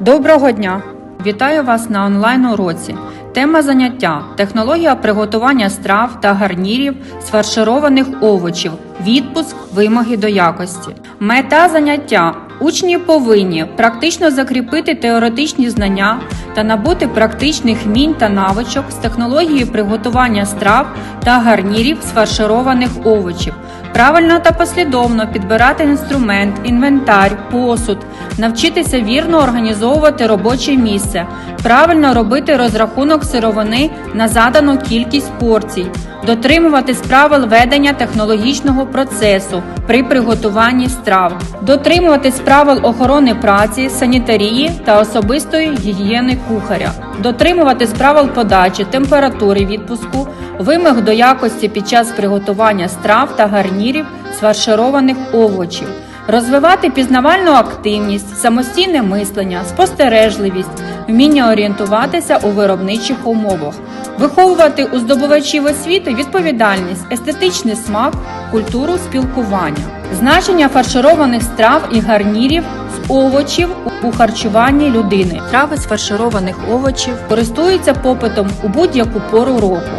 Доброго дня! Вітаю вас на онлайн уроці. Тема заняття технологія приготування страв та гарнірів з фаршированих овочів, відпуск, вимоги до якості. Мета заняття учні повинні практично закріпити теоретичні знання та набути практичних вмінь та навичок з технології приготування страв та гарнірів з фаршированих овочів. Правильно та послідовно підбирати інструмент, інвентар, посуд, навчитися вірно організовувати робоче місце, правильно робити розрахунок сировини на задану кількість порцій, дотримуватись правил ведення технологічного процесу при приготуванні страв, дотримуватись правил охорони праці, санітарії та особистої гігієни кухаря, дотримуватись правил подачі, температури відпуску, вимог до якості під час приготування страв та гарнірів з фаршированих овочів, розвивати пізнавальну активність, самостійне мислення, спостережливість, вміння орієнтуватися у виробничих умовах, виховувати у здобувачів освіти відповідальність, естетичний смак, культуру спілкування, значення фаршированих страв і гарнірів з овочів у харчуванні людини. Страви з фаршированих овочів користуються попитом у будь-яку пору року.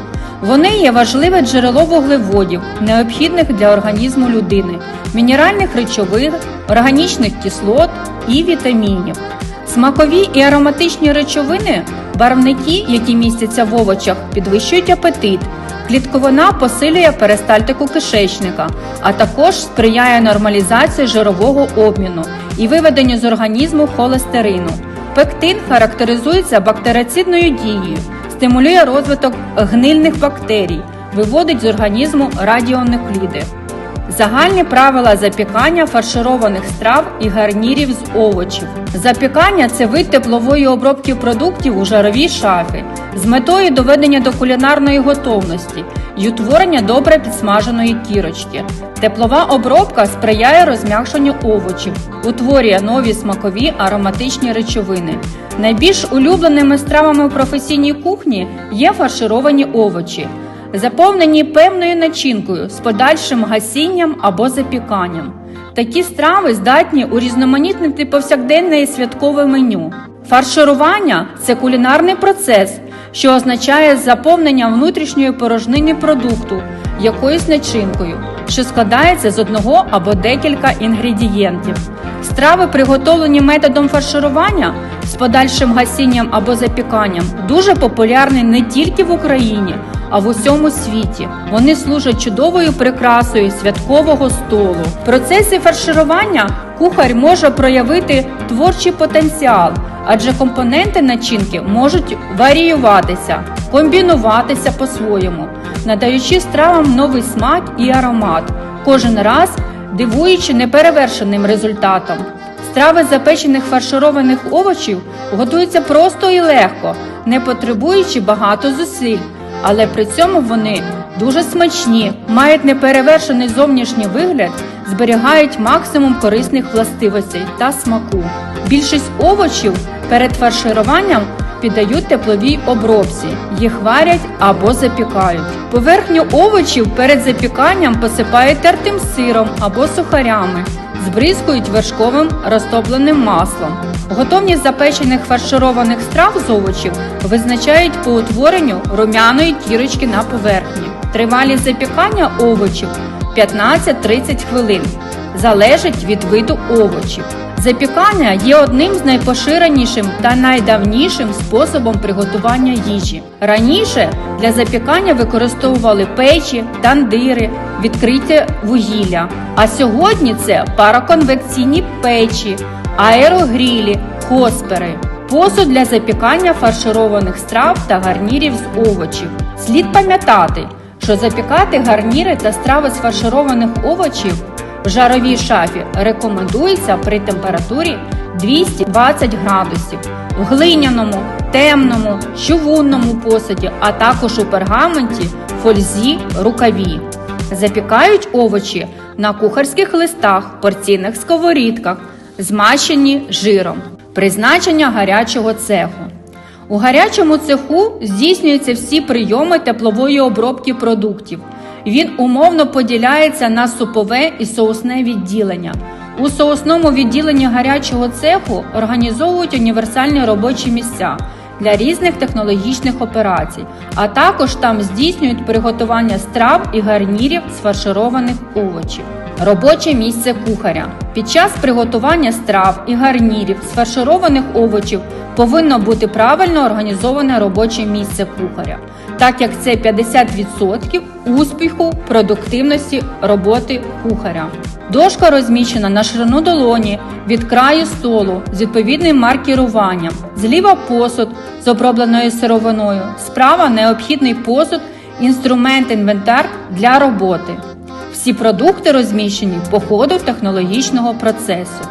Вони є важливе джерело вуглеводів, необхідних для організму людини, мінеральних речовин, органічних кислот і вітамінів. Смакові і ароматичні речовини, барвники, які містяться в овочах, підвищують апетит. Клітковина посилює перистальтику кишечника, а також сприяє нормалізації жирового обміну і виведенню з організму холестерину. Пектин характеризується бактерицидною дією, стимулює розвиток гнильних бактерій, виводить з організму радіонукліди. Загальні правила запікання фаршированих страв і гарнірів з овочів. Запікання це вид теплової обробки продуктів у жаровій шафі з метою доведення до кулінарної готовності і утворення добре підсмаженої кірочки. Теплова обробка сприяє розм'якшенню овочів, утворює нові смакові ароматичні речовини. Найбільш улюбленими стравами у професійній кухні є фаршировані овочі заповнені певною начинкою з подальшим гасінням або запіканням. Такі страви здатні урізноманітнити повсякденне і святкове меню. Фарширування це кулінарний процес, що означає заповнення внутрішньої порожнини продукту якоюсь начинкою, що складається з одного або декілька інгредієнтів. Страви, приготовлені методом фарширування з подальшим гасінням або запіканням, дуже популярні не тільки в Україні, а в усьому світі. Вони служать чудовою прикрасою святкового столу. В процесі фарширування кухар може проявити творчий потенціал, адже компоненти начинки можуть варіюватися, комбінуватися по-своєму, надаючи стравам новий смак і аромат, кожен раз дивуючи неперевершеним результатом. Страви запечених фаршированих овочів готуються просто і легко, не потребуючи багато зусиль, але при цьому вони дуже смачні, мають неперевершений зовнішній вигляд, зберігають максимум корисних властивостей та смаку. Більшість овочів перед фаршируванням піддають тепловій обробці, їх варять або запікають. Поверхню овочів перед запіканням посипають тертим сиром або сухарями, збризкують вершковим розтопленим маслом. Готовність запечених фаршированих страв з овочів визначають по утворенню румяної кірочки на поверхні. Тривалість запікання овочів 15-30 хвилин. Залежить від виду овочів. Запікання є одним з найпоширенішим та найдавнішим способом приготування їжі. Раніше для запікання використовували печі, тандири, відкриття вугілля. А сьогодні це пароконвекційні печі, аерогрілі, хоспери. Посуд для запікання фаршированих страв та гарнірів з овочів. Слід пам'ятати, що запікати гарніри та страви з фаршированих овочів в жаровій шафі рекомендується при температурі 220 градусів в глиняному, темному, чугунному посуді, а також у пергаменті, фользі, рукаві. Запікають овочі на кухарських листах, порційних сковорідках, змащені жиром. Призначення гарячого цеху. У гарячому цеху здійснюються всі прийоми теплової обробки продуктів. Він умовно поділяється на супове і соусне відділення. У соосному відділенні гарячого цеху організовують універсальні робочі місця для різних технологічних операцій, а також там здійснюють приготування страв і гарнірів з фаршированих овочів. Робоче місце кухаря. Під час приготування страв і гарнірів з фаршированих овочів повинно бути правильно організоване робоче місце кухаря, так як це 50% успіху продуктивності роботи кухаря. Дошка розміщена на ширину долоні від краю столу з відповідним маркіруванням. Зліва посуд з обробленою сировиною, справа необхідний посуд, інструмент, інвентар для роботи. Всі продукти розміщені по ходу технологічного процесу.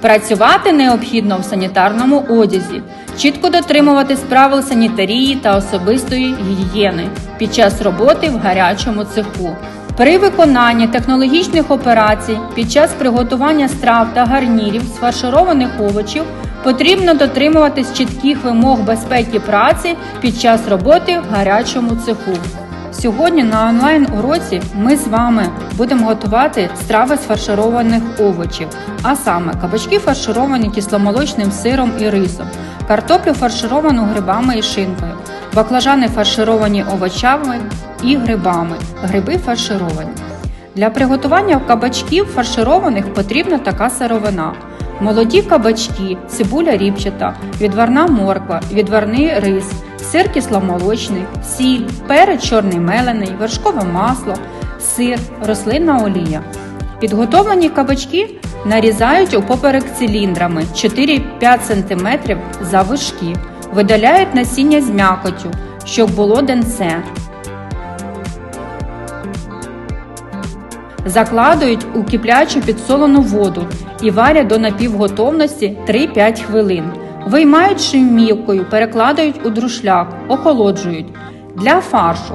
Працювати необхідно в санітарному одязі, чітко дотримуватись правил санітарії та особистої гігієни під час роботи в гарячому цеху. При виконанні технологічних операцій під час приготування страв та гарнірів з фаршированих овочів потрібно дотримуватись чітких вимог безпеки праці під час роботи в гарячому цеху. Сьогодні на онлайн уроці ми з вами будемо готувати страви з фаршированих овочів, а саме кабачки фаршировані кисломолочним сиром і рисом, картоплю фаршировану грибами і шинкою, баклажани фаршировані овочами і грибами, гриби фаршировані. Для приготування кабачків фаршированих потрібна така сировина. Молоді кабачки, цибуля ріпчата, відварна морква, відварний рис, сир кисломолочний, сіль, перець чорний мелений, вершкове масло, сир, рослинна олія. Підготовлені кабачки нарізають упоперек циліндрами 4-5 см завишки, видаляють насіння з м'якотю, щоб було денце. Закладують у киплячу підсолену воду і варять до напівготовності 3-5 хвилин. Виймають шиммілкою, перекладають у друшляк, охолоджують. Для фаршу.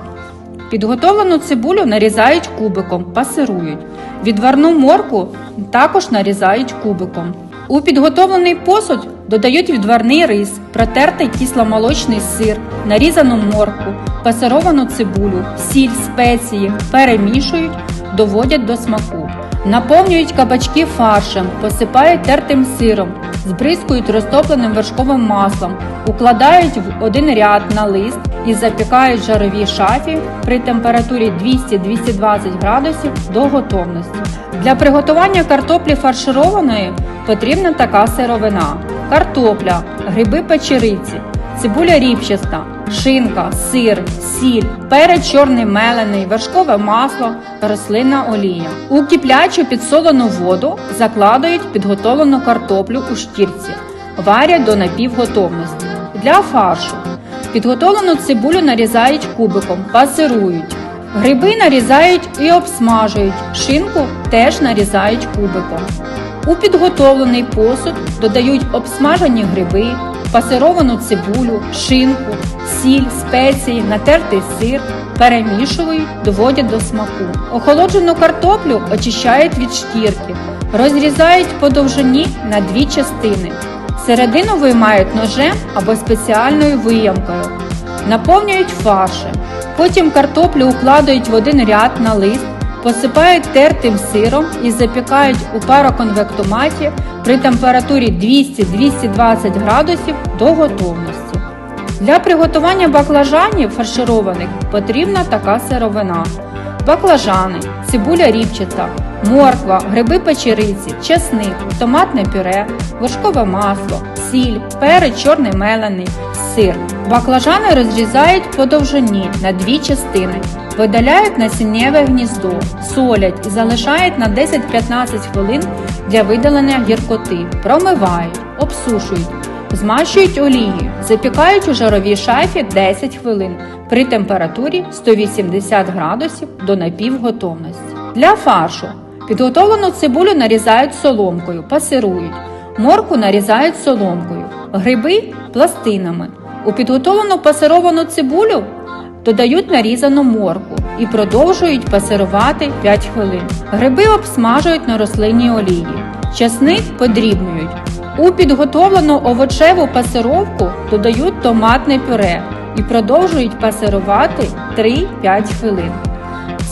Підготовлену цибулю нарізають кубиком, пасирують. Відварну морку також нарізають кубиком. У підготовлений посуд додають відварний рис, протертий кисломолочний сир, нарізану морку, пасировану цибулю, сіль, спеції, перемішують, доводять до смаку. Наповнюють кабачки фаршем, посипають тертим сиром, збризкують розтопленим вершковим маслом, укладають в один ряд на лист і запікають в жаровій шафі при температурі 200-220 градусів до готовності. Для приготування картоплі фаршированої потрібна така сировина: картопля, гриби печериці, цибуля ріпчаста, шинка, сир, сіль, перець чорний мелений, вершкове масло, рослинна олія. У киплячу підсолену воду закладають підготовлену картоплю у штірці, варять до напівготовності. Для фаршу підготовлену цибулю нарізають кубиком, пасирують. Гриби нарізають і обсмажують, шинку теж нарізають кубиком. У підготовлений посуд додають обсмажені гриби, пасировану цибулю, шинку, сіль, спеції, натертий сир, перемішують, доводять до смаку. Охолоджену картоплю очищають від шкірки, розрізають по довжині на дві частини. Середину виймають ножем або спеціальною виямкою, наповнюють фаршем. Потім картоплю укладають в один ряд на лист, посипають тертим сиром і запікають у пароконвектоматі при температурі 200-220 градусів до готовності. Для приготування баклажанів фаршированих потрібна така сировина. Баклажани, цибуля ріпчата, морква, гриби печериці, чесник, томатне пюре, вершкове масло, сіль, перець чорний мелений, сир. Баклажани розрізають по довжині на дві частини, видаляють насіннєве гніздо, солять і залишають на 10-15 хвилин для видалення гіркоти, промивають, обсушують. Змащують олією, запікають у жаровій шафі 10 хвилин при температурі 180 градусів до напівготовності. Для фаршу підготовлену цибулю нарізають соломкою, пасирують, морку нарізають соломкою, гриби пластинами. У підготовлену пасировану цибулю додають нарізану морку і продовжують пасирувати 5 хвилин. Гриби обсмажують на рослинній олії, часник подрібнюють. У підготовлену овочеву пасировку додають томатне пюре і продовжують пасирувати 3-5 хвилин.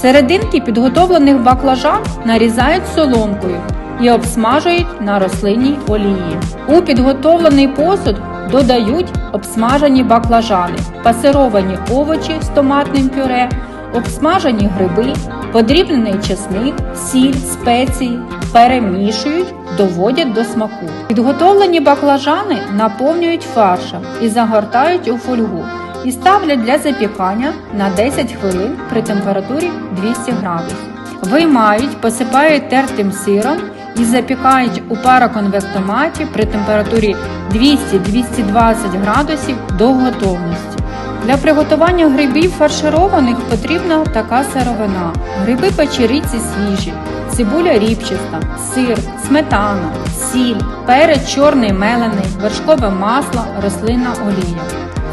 Серединки підготовлених баклажан нарізають соломкою, і обсмажують на рослинній олії. У підготовлений посуд додають обсмажені баклажани, пасировані овочі з томатним пюре, обсмажені гриби, подрібнений чесник, сіль, спеції, перемішують, доводять до смаку. Підготовлені баклажани наповнюють фаршем і загортають у фольгу і ставлять для запікання на 10 хвилин при температурі 200 градусів. Виймають, посипають тертим сиром і запікають у пароконвектоматі при температурі 200-220 градусів до готовності. Для приготування грибів фаршированих потрібна така сировина: гриби печериці свіжі, цибуля ріпчаста, сир, сметана, сіль, перець чорний мелений, вершкове масло, рослинна олія.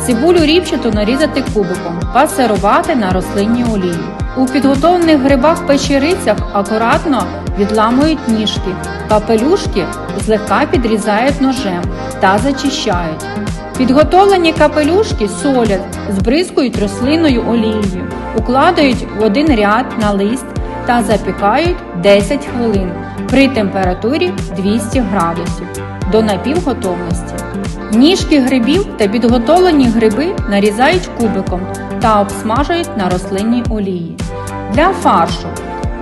Цибулю ріпчату нарізати кубиком, пасирувати на рослинній олії. У підготовлених грибах печерицях акуратно відламують ніжки, капелюшки злегка підрізають ножем та зачищають. Підготовлені капелюшки солять, збризкують рослинною олією, укладають в один ряд на лист та запікають 10 хвилин при температурі 200 градусів до напівготовності. Ніжки грибів та підготовлені гриби нарізають кубиком та обсмажують на рослинній олії. Для фаршу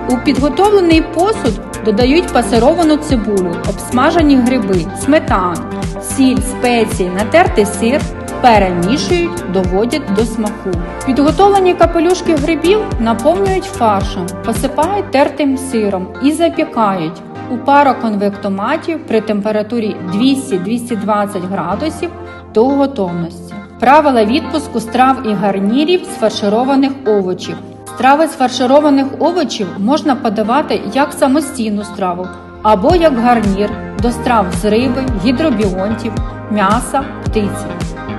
у підготовлений посуд додають пасировану цибулю, обсмажені гриби, сметану, сіль, спеції, натертий сир, перемішують, доводять до смаку. Підготовлені капелюшки грибів наповнюють фаршем, посипають тертим сиром і запікають у пароконвектоматі при температурі 200-220 градусів до готовності. Правила відпуску страв і гарнірів з фаршированих овочів. Страви з фаршированих овочів можна подавати як самостійну страву або як гарнір до страв з риби, гідробіонтів, м'яса, птиці.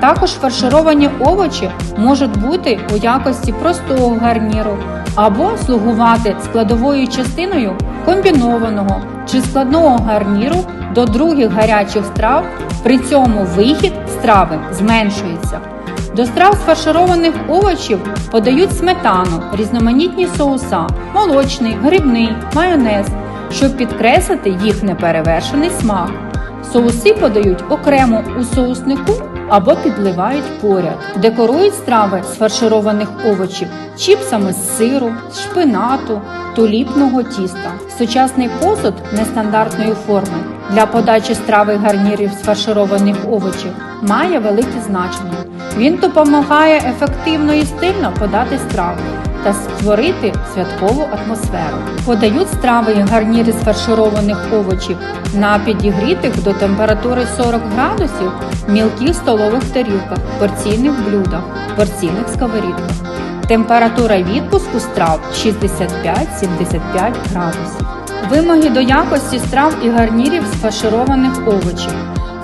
Також фаршировані овочі можуть бути у якості простого гарніру або слугувати складовою частиною комбінованого чи складного гарніру до других гарячих страв. При цьому вихід страви зменшується. До страв з фаршированих овочів подають сметану, різноманітні соуса, молочний, грибний, майонез, щоб підкреслити їх неперевершений смак. Соуси подають окремо у соуснику або підливають поряд. Декорують страви з фаршированих овочів чіпсами з сиру, шпинату, туліпного тіста. Сучасний посуд нестандартної форми для подачі страви гарнірів з фаршированих овочів має велике значення. Він допомагає ефективно і стильно подати страву та створити святкову атмосферу. Подають страви і гарніри з фаршированих овочів на підігрітих до температури 40 градусів мілких столових тарілках, порційних блюдах, порційних сковорідках. Температура відпуску страв 65-75 градусів. Вимоги до якості страв і гарнірів з фаршированих овочів.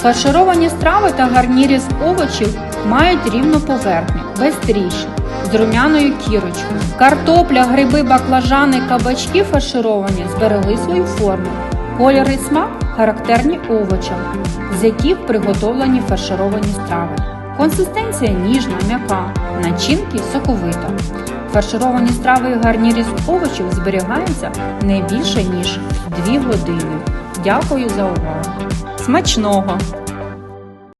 Фаршировані страви та гарнірі з овочів мають рівну поверхню, без тріщин, з румяною кірочкою. Картопля, гриби, баклажани, кабачки фаршировані зберегли свою форму. Колір і смак характерні овочам, з яких приготовлені фаршировані страви. Консистенція ніжна, м'яка, начинки соковита. Фаршировані страви і гарнірі з овочів зберігаються не більше ніж 2 години. Дякую за увагу! Смачного!